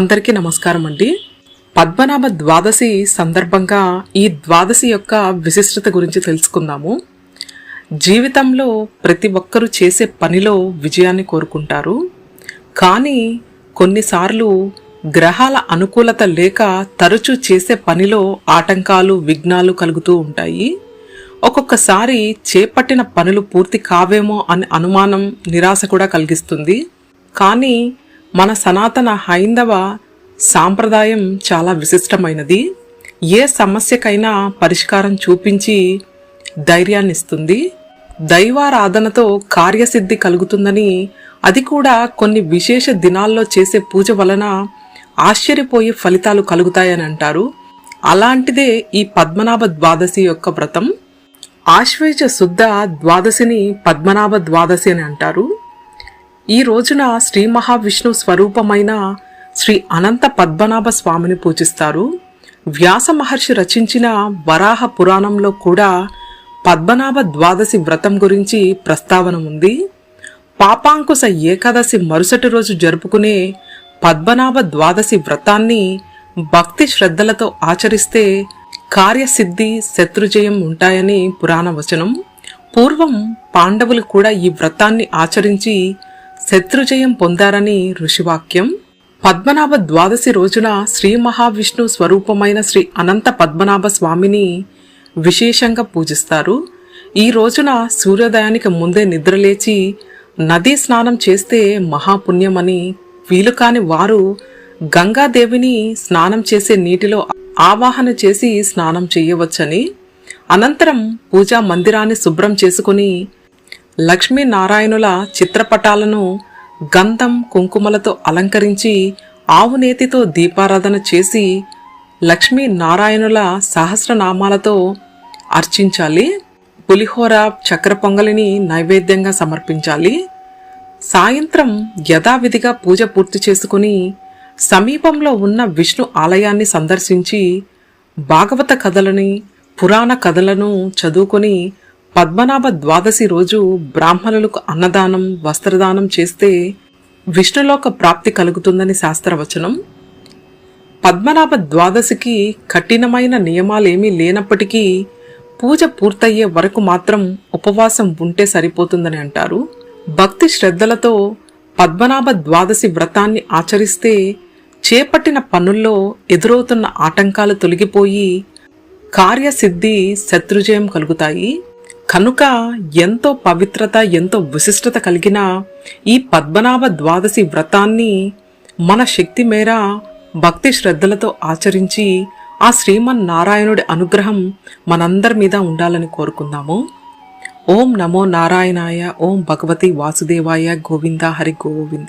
అందరికీ నమస్కారం అండి. పద్మనాభ ద్వాదశి సందర్భంగా ఈ ద్వాదశి యొక్క విశిష్టత గురించి తెలుసుకుందాము. జీవితంలో ప్రతి ఒక్కరూ చేసే పనిలో విజయాన్ని కోరుకుంటారు. కానీ కొన్నిసార్లు గ్రహాల అనుకూలత లేక తరచూ చేసే పనిలో ఆటంకాలు విఘ్నాలు కలుగుతూ ఉంటాయి. ఒక్కొక్కసారి చేపట్టిన పనులు పూర్తి కావేమో అనే అనుమానం నిరాశ కూడా కలిగిస్తుంది. కానీ మన సనాతన హైందవ సాంప్రదాయం చాలా విశిష్టమైనది. ఏ సమస్యకైనా పరిష్కారం చూపించి ధైర్యాన్ని ఇస్తుంది దైవారాధనతో కార్యసిద్ధి కలుగుతుందని అది కూడా కొన్ని విశేష దినాల్లో చేసే పూజ వలన ఆశ్చర్యపోయే ఫలితాలు కలుగుతాయని అంటారు అలాంటిదే ఈ పద్మనాభ ద్వాదశి యొక్క వ్రతం. ఆశ్వేజ శుద్ధ ద్వాదశిని పద్మనాభ ద్వాదశి అని అంటారు. ఈ రోజున శ్రీ మహావిష్ణు స్వరూపమైన శ్రీ అనంత పద్మనాభ స్వామిని పూజిస్తారు. వ్యాస మహర్షి రచించిన వరాహ పురాణంలో కూడా పద్మనాభ ద్వాదశి వ్రతం గురించి ప్రస్తావన ఉంది. పాపాంకుశ ఏకాదశి మరుసటి రోజు జరుపుకునే పద్మనాభ ద్వాదశి వ్రతాన్ని భక్తి శ్రద్ధలతో ఆచరిస్తే కార్యసిద్ధి శత్రుజయం ఉంటాయని పురాణ వచనం పూర్వం పాండవులు కూడా ఈ వ్రతాన్ని ఆచరించి శత్రుజయం పొందారని ఋషివాక్యం. పద్మనాభ ద్వాదశి రోజున శ్రీ మహావిష్ణు స్వరూపమైన శ్రీ అనంత పద్మనాభ స్వామిని విశేషంగా పూజిస్తారు. ఈ రోజున సూర్యోదయానికి ముందే నిద్రలేచి నదీ స్నానం చేస్తే మహాపుణ్యమని వీలు కాని వారు గంగాదేవిని స్నానం చేసే నీటిలో ఆవాహన చేసి స్నానం చేయవచ్చని అనంతరం పూజా మందిరాన్ని శుభ్రం చేసుకుని లక్ష్మీనారాయణుల చిత్రపటాలను గంధం కుంకుమలతో అలంకరించి ఆవునేతితో దీపారాధన చేసి లక్ష్మీ నారాయణుల సహస్రనామాలతో అర్చించాలి. పులిహోర చక్ర పొంగలిని నైవేద్యంగా సమర్పించాలి. సాయంత్రం యథావిధిగా పూజ పూర్తి చేసుకుని సమీపంలో ఉన్న విష్ణు ఆలయాన్ని సందర్శించి భాగవత కథలని పురాణ కథలను చదువుకొని పద్మనాభ ద్వాదశి రోజు బ్రాహ్మణులకు అన్నదానం వస్త్రదానం చేస్తే విష్ణులోక ప్రాప్తి కలుగుతుందని శాస్త్రవచనం. పద్మనాభ ద్వాదశికి కఠినమైన నియమాలేమీ లేనప్పటికీ పూజ పూర్తయ్యే వరకు మాత్రం ఉపవాసం ఉంటే సరిపోతుందని అంటారు. భక్తి శ్రద్ధలతో పద్మనాభ ద్వాదశి వ్రతాన్ని ఆచరిస్తే చేపట్టిన పనుల్లో ఎదురవుతున్న ఆటంకాలు తొలగిపోయి కార్యసిద్ధి శత్రుజయం కలుగుతాయి. కనుక ఎంతో పవిత్రత ఎంతో విశిష్టత కలిగిన ఈ పద్మనాభ ద్వాదశి వ్రతాన్ని మన శక్తి మేర భక్తి శ్రద్ధలతో ఆచరించి ఆ శ్రీమన్నారాయణుడి అనుగ్రహం మనందరి మీద ఉండాలని కోరుకుందాము. ఓం నమో నారాయణాయ ఓం భగవతి వాసుదేవాయ గోవింద హరి గోవింద.